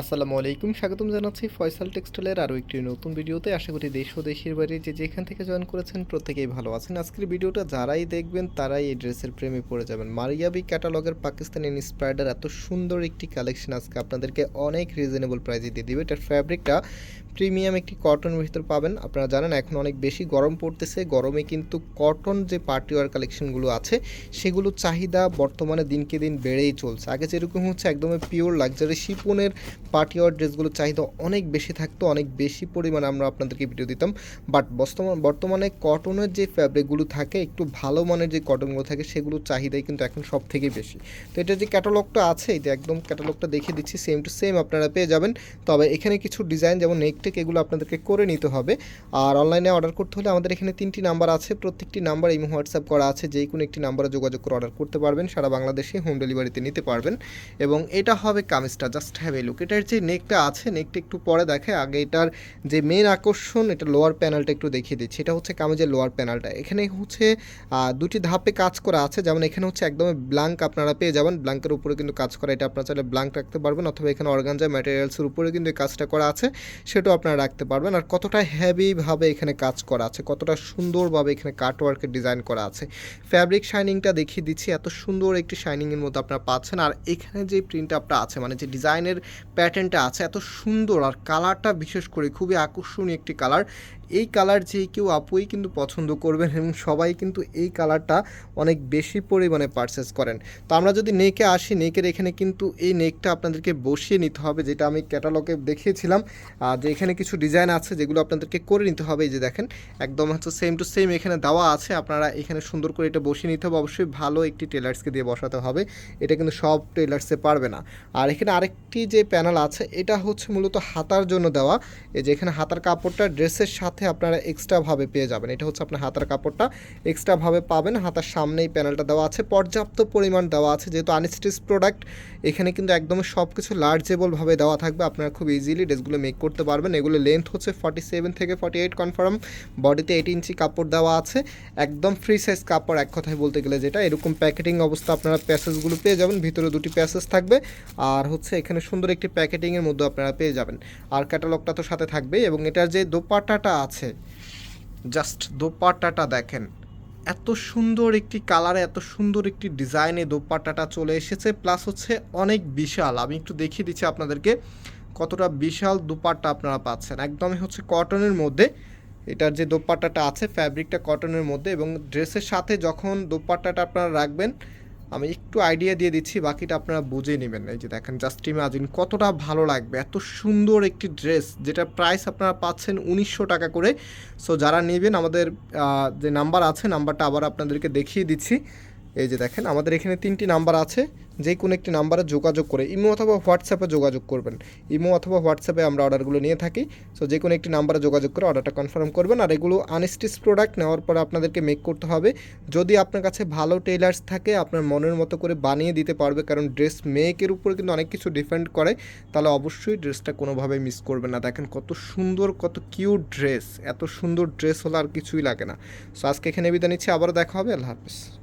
আসসালামু আলাইকুম, স্বাগতম জানাচ্ছি ফয়সাল টেক্সটাইলের আরও একটি নতুন ভিডিওতে। আশা করি দেশ ও দেশের বাইরে যে যেখান থেকে জয়েন করেছেন প্রত্যেকেই ভালো আছেন। আজকের ভিডিওটা যারাই দেখবেন তারাই এই ড্রেসের প্রেমে পড়ে যাবেন। মারিয়াবি ক্যাটালগের পাকিস্তানি ইন্সপায়ার্ডার এত সুন্দর একটি কালেকশন আজকে আপনাদেরকে অনেক রিজনেবল প্রাইসে দিয়ে দেবে। এটার ফ্যাব্রিকটা প্রিমিয়াম একটি কটনের ভিতর পাবেন। আপনারা জানেন এখন অনেক বেশি গরম পড়তেছে। গরমে কিন্তু কটন যে পার্টিওয়ার কালেকশনগুলো আছে, সেগুলো চাহিদা বর্তমানে দিনকে দিন বেড়েই চলছে। আগে যেরকম হচ্ছে একদমই পিওর লাক্সারি শিপনের পার্টি ওয়ার ড্রেসগুলোর চাহিদা অনেক বেশি থাকতো, অনেক বেশি পরিমাণে আমরা আপনাদেরকে ভিডিও দিতাম। বাট বর্তমান, বর্তমানে কটনের যে ফ্যাব্রিকগুলো থাকে, একটু ভালো মানের যে কটনগুলো থাকে, সেগুলোর চাহিদাই কিন্তু এখন সব থেকে বেশি। তো এটা যে ক্যাটালগটা আছে, এই যে একদম ক্যাটালগটা দেখিয়ে দিচ্ছি সেম টু সেম আপনারা পেয়ে যাবেন। তবে এখানে কিছু ডিজাইন যেমন নেকটেক এগুলো আপনাদেরকে করে নিতে হবে। আর অনলাইনে অর্ডার করতে হলে আমাদের এখানে তিনটি নাম্বার আছে। প্রত্যেকটি নাম্বার এই হোয়াটসঅ্যাপ করা আছে যেই কোনো একটি নাম্বারে যোগাযোগ করে অর্ডার করতে পারবেন। সারা বাংলাদেশে হোম ডেলিভারিতে নিতে পারবেন। এবং এটা হবে কামিজটা জাস্ট হ্যাভ এ লুক এটার যে নেকটা আছে, নেকটা একটু পরে দেখে, আগে এটার যে মেন আকর্ষণ, এটা লোয়ার প্যানেলটা একটু দেখিয়ে দিচ্ছি। এটা হচ্ছে কামিজের লোয়ার প্যানেলটা এখানে হচ্ছে দুটি ধাপে কাজ করা আছে। যেমন এখানে হচ্ছে একদমই ব্ল্যাঙ্ক আপনারা পেয়ে যাবেন। ব্ল্যাঙ্কের উপরে কিন্তু কাজ করা, এটা আপনারা চাইলে ব্ল্যাঙ্ক রাখতে পারবেন, অথবা এখানে অর্গানজা ম্যাটেরিয়ালসের উপরে কিন্তু এই কাজটা করা আছে, সেটাও আপনারা রাখতে পারবেন। আর কতটা হেভিভাবে এখানে কাজ করা আছে, কতটা সুন্দরভাবে এখানে কাটওয়ার্কের ডিজাইন করা আছে। ফ্যাব্রিক শাইনিংটা দেখিয়ে দিচ্ছি। এত সুন্দর একটি শাইনিংয়ের মধ্যে আপনারা পাচ্ছেন। আর এখানে যে প্রিন্ট আপটা আছে মানে যে ডিজাইনের প্যাটার্নটা আছে এত সুন্দর আর কালারটা বিশেষ করে খুবই আকর্ষণীয় একটি কালার এই কালার যে কেউ আপুই কিন্তু পছন্দ করবেন এবং সবাই কিন্তু এই কালারটা অনেক বেশি পরিমাণে পারচেস করেন। তো আমরা যদি নেকে আসি নেকের এখানে কিন্তু এই নেকটা আপনাদেরকে বসিয়ে নিতে হবে, যেটা আমি ক্যাটালগে দেখিয়েছিলাম। যে এখানে কিছু ডিজাইন আছে, যেগুলো আপনাদেরকে করে নিতে হবে, এই যে দেখেন, একদম হচ্ছে সেম টু সেম এখানে দেওয়া আছে। আপনারা এখানে সুন্দর করে এটা বসিয়ে নিতে হবে, অবশ্যই ভালো একটি টেলার্সকে দিয়ে বসাতে হবে। এটা কিন্তু সব টেলার্সে পারবে না। আর এখানে আরেকটি যে প্যানেল আছে, এটা হচ্ছে মূলত হাতার জন্য দেওয়া। এই যে এখানে হাতার কাপড়টা ড্রেসের সাথে আপনারা এক্সট্রাভাবে পেয়ে যাবেন। এটা হচ্ছে আপনার হাতার কাপড়টা। এক্সট্রাভাবে পাবেন। হাতার সামনেই প্যানেলটা দেওয়া আছে। পর্যাপ্ত পরিমাণ দেওয়া আছে। যেহেতু আনস্টিচ প্রোডাক্ট এখানে কিন্তু একদম সব কিছু লার্জেবলভাবে দেওয়া থাকবে। আপনারা খুব ইজিলি ড্রেসগুলো মেক করতে পারবেন। এগুলো লেন্থ হচ্ছে ফর্টি সেভেন থেকে ফর্টি এইট কনফার্ম বডিতে এইট ইঞ্চি কাপড় দেওয়া আছে। একদম ফ্রি সাইজ কাপড় এক কথায় বলতে গেলে যেটা, এরকম প্যাকেটিং অবস্থা আপনারা প্যাসেজগুলো পেয়ে যাবেন। ভিতরে দুটি প্যাসেজ থাকবে। আর হচ্ছে এখানে সুন্দর একটি প্যাকেটিংয়ের মধ্যে আপনারা পেয়ে যাবেন। আর ক্যাটালগটা তো সাথে থাকবে এবং এটার যে দোপাট্টাটা আছে। জাস্ট দোপাট্টাটা দেখেন। এত সুন্দর একটি কালারে, এত সুন্দর একটি ডিজাইনে দোপাট্টাটা চলে এসেছে, প্লাস হচ্ছে অনেক বিশাল। আমি একটু দেখিয়ে দিচ্ছি আপনাদেরকে কতটা বিশাল দোপাট্টা আপনারা পাচ্ছেন। একদমই হচ্ছে কটনের মধ্যে এটার যে দোপাট্টাটা আছে ফ্যাব্রিকটা কটনের মধ্যে এবং ড্রেসের সাথে যখন দোপাট্টাটা আপনারা রাখবেন আমি একটু আইডিয়া দিয়ে দিচ্ছি, বাকিটা আপনারা বুঝে নেবেন। এই যে দেখেন জাস্ট ইমাজিন কতটা ভালো লাগবে, এত সুন্দর একটি ড্রেস যেটা প্রাইস আপনারা পাচ্ছেন উনিশশো টাকা করে। সো যারা নেবেন, আমাদের যে নাম্বার আছে নাম্বারটা আবার আপনাদেরকে দেখিয়ে দিচ্ছি। এই যে দেখেন, আমাদের এখানে তিনটি নাম্বার আছে। যে কোনো একটি নাম্বারে যোগাযোগ করে ইমো অথবা হোয়াটসঅ্যাপে যোগাযোগ করবেন। ইমো অথবা হোয়াটসঅ্যাপে আমরা অর্ডারগুলো নিয়ে থাকি। সো যে কোনো একটি নাম্বারে যোগাযোগ করে অর্ডারটা কনফার্ম করবেন। আর এগুলো আনস্টিচ প্রোডাক্ট নেওয়ার পরে আপনাদেরকে মেক করতে হবে। যদি আপনার কাছে ভালো টেলার্স থাকে, আপনার মনের মতো করে বানিয়ে দিতে পারবে, কারণ ড্রেস মেকের উপরে কিন্তু অনেক কিছু ডিপেন্ড করে, তাহলে অবশ্যই ড্রেসটা কোনোভাবেই মিস করবেন না। দেখেন কত সুন্দর, কত কিউট ড্রেস এত সুন্দর ড্রেস হলে আর কিছুই লাগে না। সো আজকে এখানে বিদায় নিচ্ছি। আবারও দেখা হবে। আল্লাহ হাফিজ।